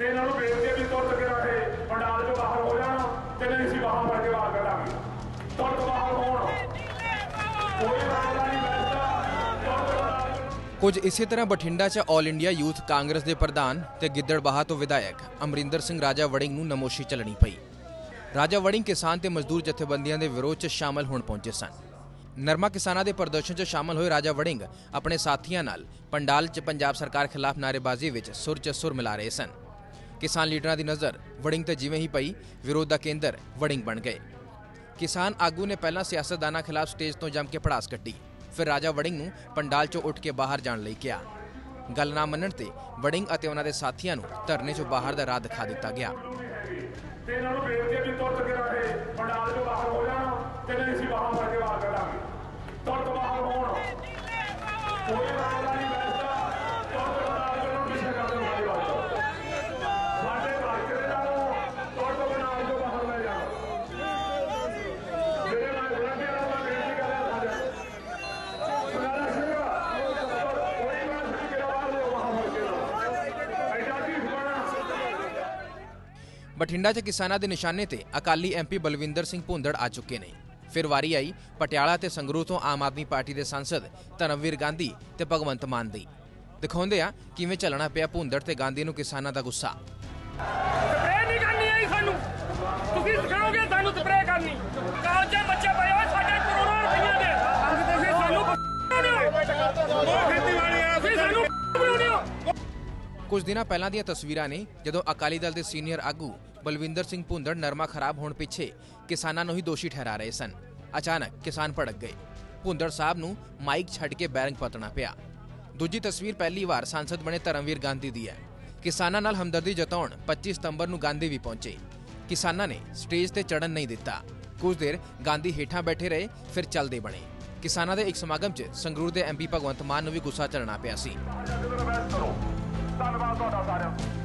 ਤੇ ਇਹਨਾਂ ਨੂੰ ਬੇਨਤੀ ਹੈ ਵੀ ਤੁਰਤ ਕੇ ਰਹੇ ਪੰਡਾਲ ਚੋਂ ਬਾਹਰ ਹੋ ਜਾਣ ਤੇ ਨਹੀਂ ਅਸੀਂ ਬਾਹਰ ਫੜ ਕੇ ਬਾਹਰ ਕੱਢਾਂਗੇ। ਤੁਰਤ ਬਾਹਰ ਹੋਣ ਕੋਈ ਮਾਮਲਾ ਨਹੀਂ ਕੁਝ ਇਸੇ ਤਰ੍ਹਾਂ ਬਠਿੰਡਾ 'ਚ ਆਲ ਇੰਡੀਆ ਯੂਥ ਕਾਂਗਰਸ ਦੇ ਪ੍ਰਧਾਨ ਤੇ ਗਿੱਦੜਬਾਹਾ ਤੋਂ ਵਿਧਾਇਕ ਅਮਰਿੰਦਰ ਸਿੰਘ ਰਾਜਾ ਵੜਿੰਗ ਨੂੰ ਨਮੋਸ਼ੀ ਚੱਲਣੀ ਪਈ। ਰਾਜਾ ਵੜਿੰਗ ਕਿਸਾਨ ਤੇ ਮਜ਼ਦੂਰ ਜਥੇਬੰਦੀਆਂ ਦੇ ਵਿਰੋਧ 'ਚ ਸ਼ਾਮਲ ਹੋਣ ਪਹੁੰਚੇ ਸਨ। ਨਰਮਾ ਕਿਸਾਨਾਂ ਦੇ ਪ੍ਰਦਰਸ਼ਨ 'ਚ ਸ਼ਾਮਲ ਹੋਏ ਰਾਜਾ ਵੜਿੰਗ ਆਪਣੇ ਸਾਥੀਆਂ ਨਾਲ ਪੰਡਾਲ 'ਚ ਪੰਜਾਬ ਸਰਕਾਰ ਖਿਲਾਫ ਨਾਅਰੇਬਾਜ਼ੀ ਵਿੱਚ ਸੁਰ 'ਚ ਸੁਰ ਮਿਲਾ ਰਹੇ ਸਨ। ਕਿਸਾਨ ਲੀਡਰਾਂ ਦੀ ਨਜ਼ਰ ਵੜਿੰਗ ਤੇ ਜਿਵੇਂ ਹੀ ਪਈ, ਵਿਰੋਧ ਦਾ ਕੇਂਦਰ ਵੜਿੰਗ ਬਣ ਗਏ। ਕਿਸਾਨ ਆਗੂ ਨੇ ਪਹਿਲਾਂ ਸਿਆਸਤਦਾਨਾਂ ਖਿਲਾਫ ਸਟੇਜ ਤੋਂ ਜੰਮ ਕੇ ਪੜਾਸ ਕੱਢੀ, ਫਿਰ ਰਾਜਾ ਵੜਿੰਗ ਨੂੰ ਪੰਡਾਲ 'ਚੋਂ ਉੱਠ ਕੇ ਬਾਹਰ ਜਾਣ ਲਈ ਕਿਹਾ। ਗੱਲ ਨਾ ਮੰਨਣ ਤੇ ਵੜਿੰਗ ਅਤੇ ਉਹਨਾਂ ਦੇ ਸਾਥੀਆਂ ਨੂੰ ਧਰਨੇ 'ਚੋਂ ਬਾਹਰ ਦਾ ਰਾਹ ਦਿਖਾ ਦਿੱਤਾ ਗਿਆ। ਤੇ ਇਹਨਾਂ ਨੂੰ ਬੇਨਤੀ ਹੈ ਵੀ ਤੁਰਤ ਕੇ ਰਹੇ ਪੰਡਾਲ ਚੋਂ ਬਾਹਰ ਹੋ ਜਾਣ ਤੇ ਨਹੀਂ ਅਸੀਂ ਬਾਹਰ ਫੜ ਕੇ ਬਾਹਰ ਕੱਢਾਂਗੇ। ਤੁਰਤ ਬਾਹਰ ਹੋਣ। ਕੋਈ ਮਾਮਲਾ ਨਹੀਂ ਬਠਿੰਡਾ 'ਚ ਕਿਸਾਨਾਂ ਦੇ ਨਿਸ਼ਾਨੇ ਤੇ ਅਕਾਲੀ ਐਮਪੀ ਬਲਵਿੰਦਰ ਸਿੰਘ ਭੁੰਦੜ ਆ ਚੁੱਕੇ ਨੇ। ਫਿਰ ਵਾਰੀ ਆਈ ਪਟਿਆਲਾ ਤੇ ਸੰਗਰੂਰ ਤੋਂ ਆਮ ਆਦਮੀ ਪਾਰਟੀ ਦੇ ਸੰਸਦ ਧਰਮਵੀਰ ਗਾਂਧੀ ਤੇ ਭਗਵੰਤ ਮਾਨ ਦੀ। ਦਿਖਾਉਂਦੇ ਆ ਕਿਵੇਂ ਚੱਲਣਾ ਪਿਆ ਭੁੰਦੜ ਤੇ ਗਾਂਧੀ ਨੂੰ ਕਿਸਾਨਾਂ ਦਾ ਗੁੱਸਾ। ਸਪਰੇਅ ਨਹੀਂ ਕਰਨੀ ਆਈ ਸਾਨੂੰ। ਤੁਸੀਂ ਸਿਖਾਓਗੇ ਸਾਨੂੰ ਸਪਰੇਅ ਕਰਨੀ। ਕਾਲਜੇ ਬੱਚੇ ਪਏ ਹੋਏ ਸਾਡੇ ਕਰੋੜਾਂ ਰੁਪਈਆ ਦੇ। ਤੁਸੀਂ ਸਾਨੂੰ ਉਹ ਖੇਤੀਬਾੜੀ ਆ ਤੁਸੀਂ ਸਾਨੂੰ ਬਣਾਉਂਦੇ ਹੋ ਕੁਝ ਦਿਨਾਂ ਪਹਿਲਾਂ ਦੀਆਂ ਤਸਵੀਰਾਂ ਨੇ ਜਦੋਂ ਅਕਾਲੀ ਦਲ ਦੇ ਸੀਨੀਅਰ ਆਗੂ ਬਲਵਿੰਦਰ ਸਿੰਘ ਭੁੰਦੜ ਨਰਮਾ ਖਰਾਬ ਹੋਣ ਪਿੱਛੇ ਕਿਸਾਨਾਂ ਨੂੰ ਹੀ ਦੋਸ਼ੀ ਠਹਿਰਾ ਰਹੇ ਸਨ। ਅਚਾਨਕ ਕਿਸਾਨ ਭੜਕ ਗਏ। ਭੁੰਦੜ ਸਾਹਿਬ ਨੂੰ ਮਾਈਕ ਛੱਡ ਕੇ ਬੈਰੰਗ ਪਤਣਾ ਪਿਆ। ਦੂਜੀ ਤਸਵੀਰ ਪਹਿਲੀ ਵਾਰ ਸੰਸਦ ਬਣੇ ਧਰਮਵੀਰ ਗਾਂਧੀ ਦੀ ਹੈ। ਕਿਸਾਨਾਂ ਨਾਲ ਹਮਦਰਦੀ ਜਤਾਉਣ 25 ਸਤੰਬਰ ਨੂੰ ਗਾਂਧੀ ਵੀ ਪਹੁੰਚੇ। ਕਿਸਾਨਾਂ ਨੇ ਸਟੇਜ ਤੇ ਚੜਨ ਨਹੀਂ ਦਿੱਤਾ। ਕੁਝ ਦੇਰ ਗਾਂਧੀ ਹੇਠਾਂ ਬੈਠੇ ਰਹੇ, ਫਿਰ ਚੱਲਦੇ ਬਣੇ। ਕਿਸਾਨਾਂ ਦੇ ਇੱਕ ਸਮਾਗਮ 'ਚ ਸੰਗਰੂਰ ਦੇ ਐਮਪੀ ਭਗਵੰਤ ਮਾਨ ਨੂੰ ਵੀ ਗੁੱਸਾ ਚੜਨਾ ਪਿਆ ਸੀ। ਧੰਨਵਾਦ ਤੁਹਾਡਾ ਸਾਰਿਆਂ